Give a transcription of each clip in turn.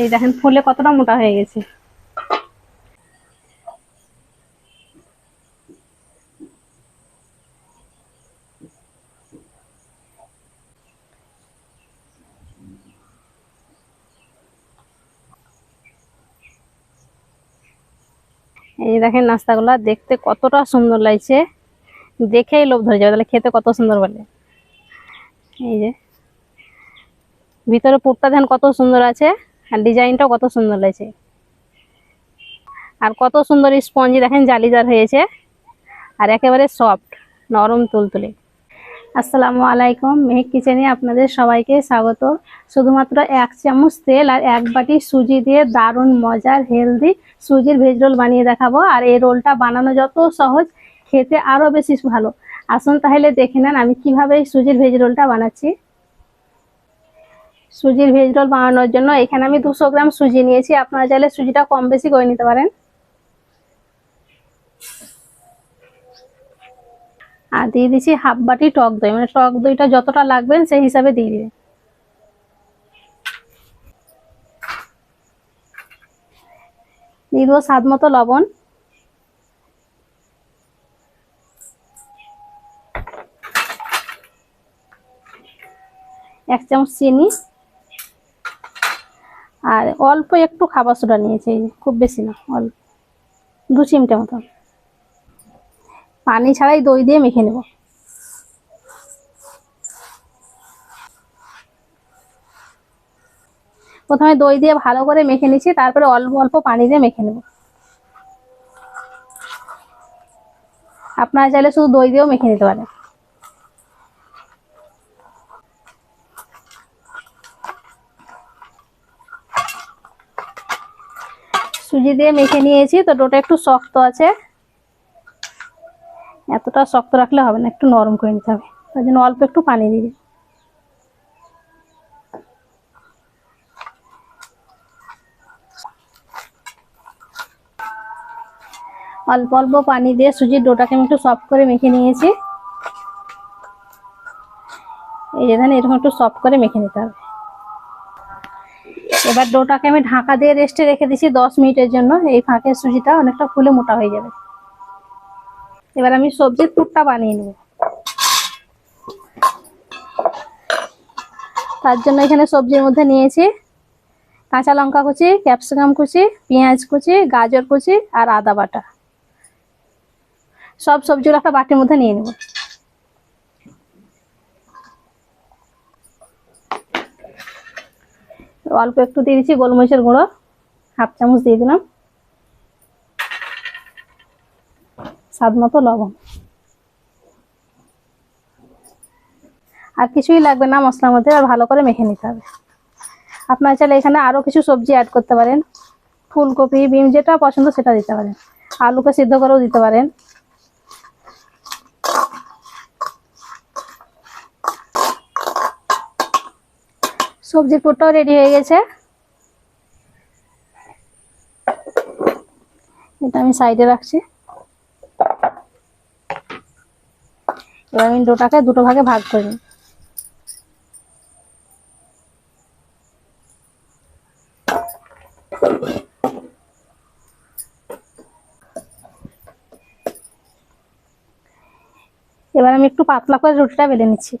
এই দেখেন, ফুলে কতটা মোটা হয়ে গেছে। এই দেখেন, নাস্তাগুলা দেখতে কতটা সুন্দর লাগছে। দেখেই লোভ ধরে যাবে, তাহলে খেতে কত সুন্দর বলে। এই যে, ভিতরে পুরটা দেখেন কত সুন্দর আছে। আর ডিজাইনটাও কত সুন্দর লাগছে। আর কত সুন্দর স্পঞ্জি দেখেন জালিদার হয়েছে। আর একেবারে সফট, নরম তুলতুলে। আসসালামু আলাইকুম, মেহেক কিচেনে আপনাদের সবাইকে স্বাগত। শুধুমাত্র এক চামচ তেল আর এক বাটি সুজি দিয়ে দারুণ মজার, হেলদি সুজির ভেজ রোল বানিয়ে দেখাবো। আর এই রোলটা বানানো যত সহজ, খেতে আরও বেশি ভালো। আসুন তাহলে দেখে নেন আমি কীভাবে এই সুজির ভেজ রোলটা বানাচ্ছি। সুজির ভেজ রোল বানানোর জন্য। এখানে আমি দুশো গ্রাম সুজি নিয়েছি। আপনারা চাইলে সুজিটা কম বেশি করে নিতে পারেন। আর দিয়ে দিচ্ছি হাফ বাটি টক দই। মানে টক দইটা যতটা লাগবে সেই হিসাবে দিয়ে দিবেন দিয়ে দেবো স্বাদ মতো লবণ। এক চামচ চিনি। আর অল্প একটু খাবার সোডা নিয়েছি, খুব বেশি না, অল্প। দু চিমটে মতো। পানি ছাড়াই দই দিয়ে মেখে নেব। প্রথমে দই দিয়ে ভালো করে মেখে নিচ্ছি, তারপরে অল্প অল্প পানি দিয়ে মেখে নেব। আপনারা চাইলে শুধু দই দিয়েও মেখে নিতে পারেন। সুজি দিয়ে মেখে নিয়েছি, তো ডোটা একটু শক্ত আছে। এতটা শক্ত রাখলে হবে না, একটু নরম করে নিতে হবে। তার জন্য অল্প একটু পানি দিয়ে অল্প অল্প পানি দিয়ে সুজির ডোটাকে আমি একটু সফট করে মেখে নিয়েছি। এই যে এরকম একটু সফট করে মেখে নিতে হবে। এবার ডোটাকে আমি ঢাকা দিয়ে রেস্টে রেখে দিছি দশ মিনিটের জন্য। এই ফাঁকে সুজিটা অনেকটা ফুলে মোটা হয়ে যাবে। এবার আমি সবজির পুরটা বানিয়ে নেব। তার জন্য এখানে সবজির মধ্যে নিয়েছি কাঁচা লঙ্কা কুচি, ক্যাপসিকাম কুচি, পেঁয়াজ কুচি, গাজর কুচি আর আদা বাটা। সব সবজিগুলো একটা বাটির মধ্যে নিয়ে নেব। অল্প একটু দিয়ে দিচ্ছি গোলমরিচের গুঁড়ো, হাফ চামচ দিয়ে দিলাম। স্বাদ মতো লবণ। আর কিছুই লাগবে না মশলার মধ্যে, আর ভালো করে মেখে নিতে হবে। আপনারা চাইলে এখানে আরও কিছু সবজি অ্যাড করতে পারেন। ফুলকপি, বিম, যেটা পছন্দ সেটা দিতে পারেন। আলুকে সিদ্ধ করেও দিতে পারেন। সবজির পুরটাও রেডি হয়ে গেছে। এটা আমি সাইডে রাখছি। এবার আমি ডোটাকে দুটো ভাগে ভাগ করে। এবার আমি একটু পাতলা করে রুটিটা বেলে নিচ্ছি।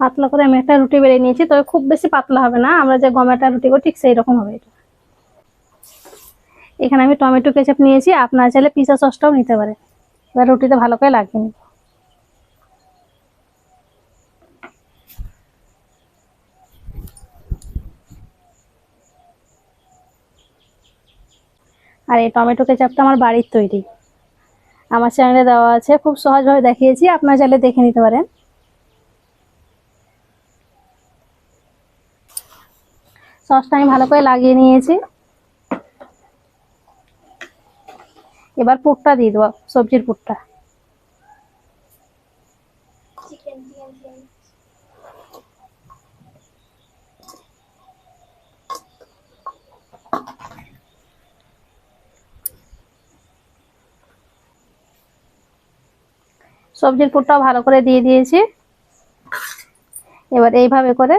পাতলা করে আমি একটা রুটি বেড়ে নিয়েছি, তবে খুব বেশি পাতলা হবে না। আমরা যে গমেটা রুটি করি ঠিক সেই রকম হবে এটা। এখানে আমি টমেটো কেচাপ নিয়েছি, আপনার চাইলে পিসা সসটাও নিতে পারে। এবার রুটিতে ভালো করে লাগিয়ে নিব। আর এই টমেটো কেচাপটা আমার বাড়ির তৈরি। আমার চ্যানেলে দেওয়া আছে, খুব সহজভাবে দেখিয়েছি, আপনার চাইলে দেখে নিতে পারেন। সসটা আমি ভালো করে লাগিয়ে নিয়েছি। এবার পুরটা দিয়ে দেবো সবজির পুরটা। সবজির পুরটাও ভালো করে দিয়ে দিয়েছি। এবার এইভাবে করে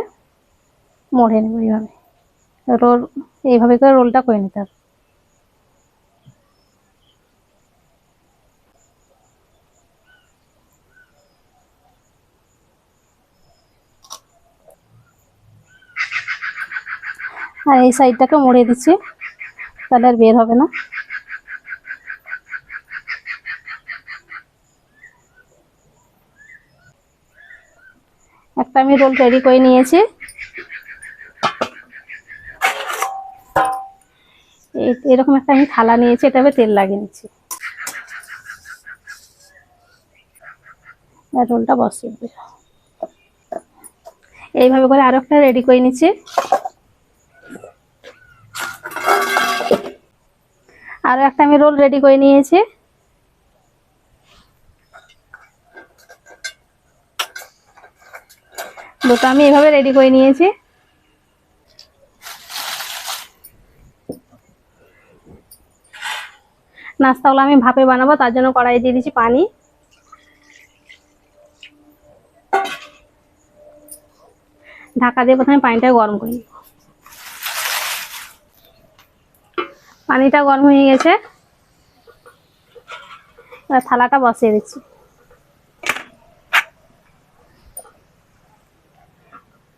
মড়ে নেব এইভাবে। রোল, এইভাবে করে রোলটা করে নিতে হবে। আর এই সাইডটাকে মুড়ে দিচ্ছি, তাহলে আর বের হবে না। একটা আমি রোল রেডি করে নিয়েছি। এরকম একটা আমি থালা নিয়েছি এটাতে তেল লাগিয়ে নিচ্ছি। রোলটা দেব। এইভাবে করে আরও একটা রেডি করে নিচ্ছি। আরও একটা আমি রোল রেডি করে নিয়েছি। দুটো আমি এভাবে রেডি করে নিয়েছি। নাস্তাগুলো আমি ভাপে বানাবো, তার জন্য কড়াই দিয়ে দিচ্ছি পানি। ঢাকা দিয়ে প্রথমে পানিটা গরম করি পানিটা গরম হয়ে গেছে। এবার থালাটা বসিয়ে দিচ্ছি।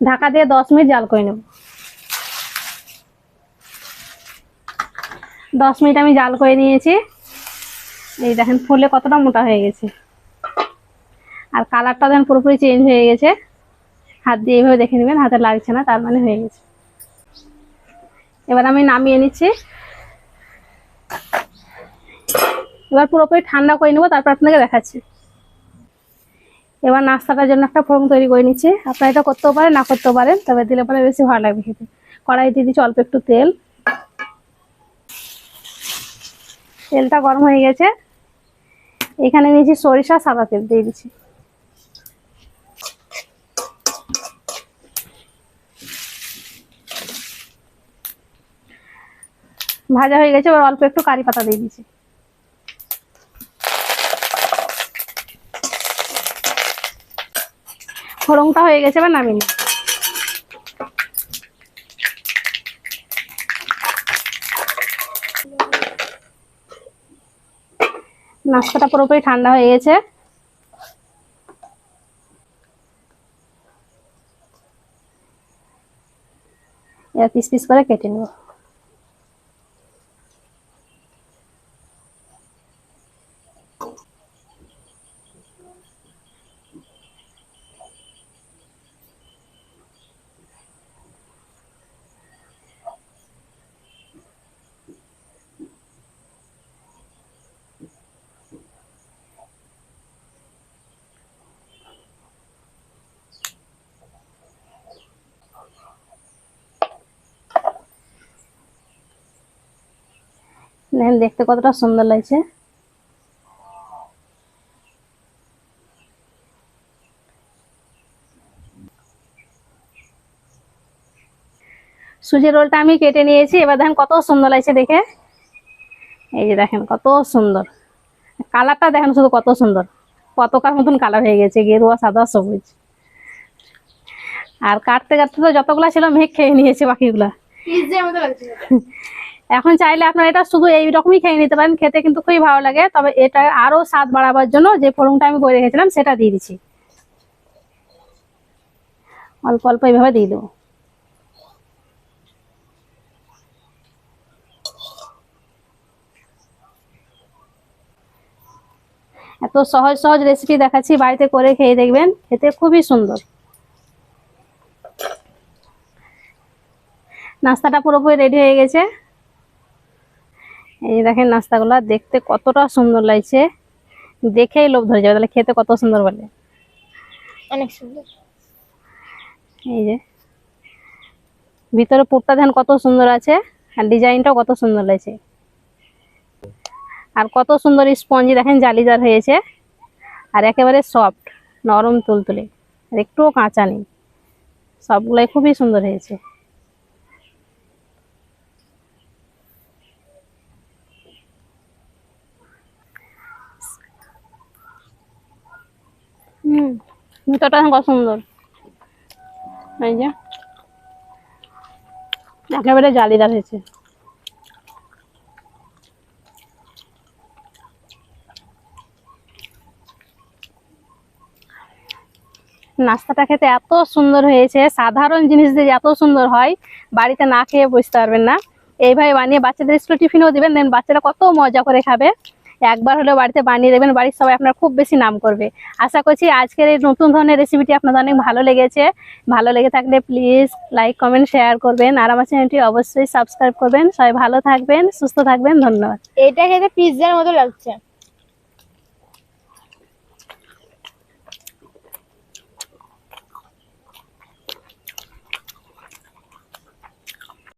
ঢাকা দিয়ে দশ মিনিট জাল করে নেব। দশ মিনিট আমি জাল করে নিয়েছি। এই দেখেন, ফুলে কতটা মোটা হয়ে গেছে। আর কালারটা দেখেন পুরোপুরি চেঞ্জ হয়ে গেছে। হাত দিয়ে এইভাবে দেখে নেবেন, হাতে লাগছে না, তার মানে হয়ে গেছে। এবার আমি নামিয়ে নিচ্ছি। এবার পুরোপুরি ঠান্ডা করে নেব, তারপর আপনাকে দেখাচ্ছি। এবার নাস্তাটার জন্য একটা ফোড়ন তৈরি করে নিচ্ছি। আপনারা এটা করতেও পারেন, না করতেও পারেন, তবে দিলে পরে বেশি ভালো লাগবে খেতে। কড়াই দিয়ে দিচ্ছি অল্প একটু তেল। তেলটা গরম হয়ে গেছে। এখানে নিয়েছি সরিষা, সাদা তেল দিয়ে দিচ্ছি। ভাজা হয়ে গেছে অল্প একটু কারি পাতা দিয়ে দিচ্ছি। ফোড়নটা হয়ে গেছে, এবার নামিয়ে নিই। নাস্তাটা পুরোপুরি ঠান্ডা হয়ে গেছে। পিস পিস করে কেটে নেব। দেখেন দেখতে কতটা সুন্দর লাগছে। সুজি রোলটা আমি কেটে নিয়েছি এবার দেখেন কত সুন্দর লাগছে দেখে। এই যে দেখেন কত সুন্দর। কালারটা দেখেন শুধু কত সুন্দর। পতাকার মতন কালার হয়ে গেছে গেরুয়া সাদা সবুজ। আর কাটতে কাটতে তো যতগুলা ছিল মেঘ খেয়ে নিয়েছে বাকিগুলা। এখন চাইলে আপনারা এটা শুধু এই রকমই খেয়ে নিতে পারেন, খেতে কিন্তু খুবই ভালো লাগে। তবে এটা আরও স্বাদ বাড়াবার জন্য যে ফোড়নটা আমি করে রেখেছিলাম সেটা দিয়ে দিচ্ছি। অল্প অল্প এইভাবে দিয়ে দেবো। এত সহজ সহজ রেসিপি দেখাচ্ছি, বাড়িতে করে খেয়ে দেখবেন, খেতে খুবই সুন্দর। নাস্তাটা পুরোপুরি রেডি হয়ে গেছে। এই যে দেখেন নাস্তাগুলো দেখতে কতটা সুন্দর লাগছে। দেখেই লোভ ধরে যাবে তাহলে খেতে কত সুন্দর বলে। অনেক সুন্দর। এই যে। ভিতরে পুরটা ধান কত সুন্দর আছে আর ডিজাইনটাও কত সুন্দর লাগছে। আর কত সুন্দর স্পঞ্জি দেখেন জালিদার হয়েছে আর একেবারে সফট নরম তুলতুলে আর একটুও কাঁচা নেই। সবগুলাই খুবই সুন্দর হয়েছে। হুম কত সুন্দর এই যে। একেবারে জালিদার হয়েছে। নাস্তাটা খেতে এত সুন্দর হয়েছে। সাধারণ জিনিস দিয়ে এত সুন্দর হয়, বাড়িতে না খেয়ে বুঝতে পারবেন না। এইভাবে বানিয়ে বাচ্চাদের স্কুল টিফিনও দিবেন দেন বাচ্চারা কত মজা করে খাবে। একবার হলেও বাড়িতে বানিয়ে দেবেন, বাড়ির সবাই আপনার খুব বেশি নাম করবে। আশা করছি আজকের এই নতুন ধরনের রেসিপিটি আপনাদের অনেক ভালো লেগেছে। ভালো লেগে থাকলে প্লিজ লাইক কমেন্ট শেয়ার করবেন। আর আমার চ্যানেলটি অবশ্যই সাবস্ক্রাইব করবেন। সবাই ভালো থাকবেন, সুস্থ থাকবেন। ধন্যবাদ। এটা খেতে পিৎজার মতো লাগছে।